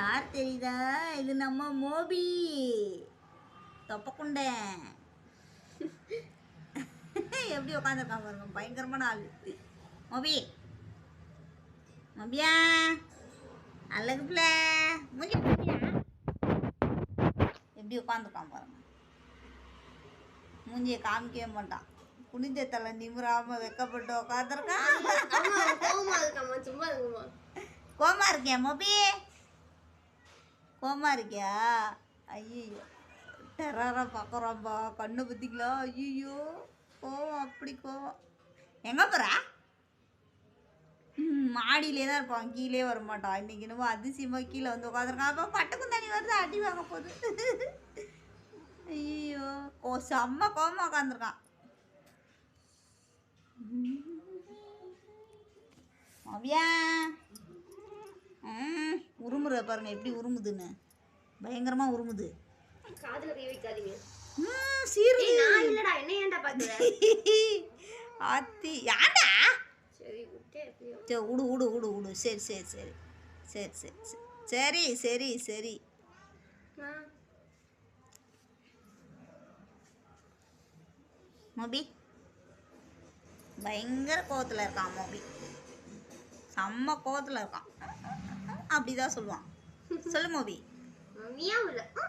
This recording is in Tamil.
யார் தெரியுதா? இது நம்ம மோபி. தொப்பக்குண்டை. எப்படி உட்காந்துருக்கான் பாருங்க பயங்கரமான ஆள். மோபி. மோபியா. அழகு பிள்ளை? எப்படி உட்காந்துருக்கான் பாருங்க. மூஞ்சியை காமிக்கவே மாட்டான். குனிஞ்ச தலை நிமிராம வெக்கப்பட்டு உட்காந்துருக்கான் கோமா இருக்கியா மோபி? கோமா இருக்கியா? ஐயோ டெரரா பார்க்குறோம்பா கண்ணு பற்றிங்களா ஐயோ கோவம் அப்படி கோவம். எங்கே போகிற மாடியிலே தான் இருப்பான். கீழே வர மாட்டான் இன்னைக்கு என்னமோ அதிசயமாக கீழே வந்து உட்காந்துருக்கான் அப்போ பட்டுக்கும் தண்ணி வருது அடி வாங்க போகுது. ஐயோ ஓ செம்ம கோவமா உட்காந்துருக்கான் மாவியா உருமுற பாருங்க எப்படி உருமுதுன்னு. பயங்கரமா உருமுது. காதுல கை வைக்காதீங்க. ம் சீரு ஏய் நான் இல்லடா என்ன ஏன்டா பாக்குற? ஆத்தி யாண்டா சரி சரி விடு விடு விடு விடு சரி சரி சரி. சரி சரி சரி. சரி சரி மோபி. பயங்கர கோவத்தில் இருக்கான் மோபி. செம்ம கோவத்தில் இருக்கான். அப்படிதான் சொல்லுவான். சொல்லு மோபி.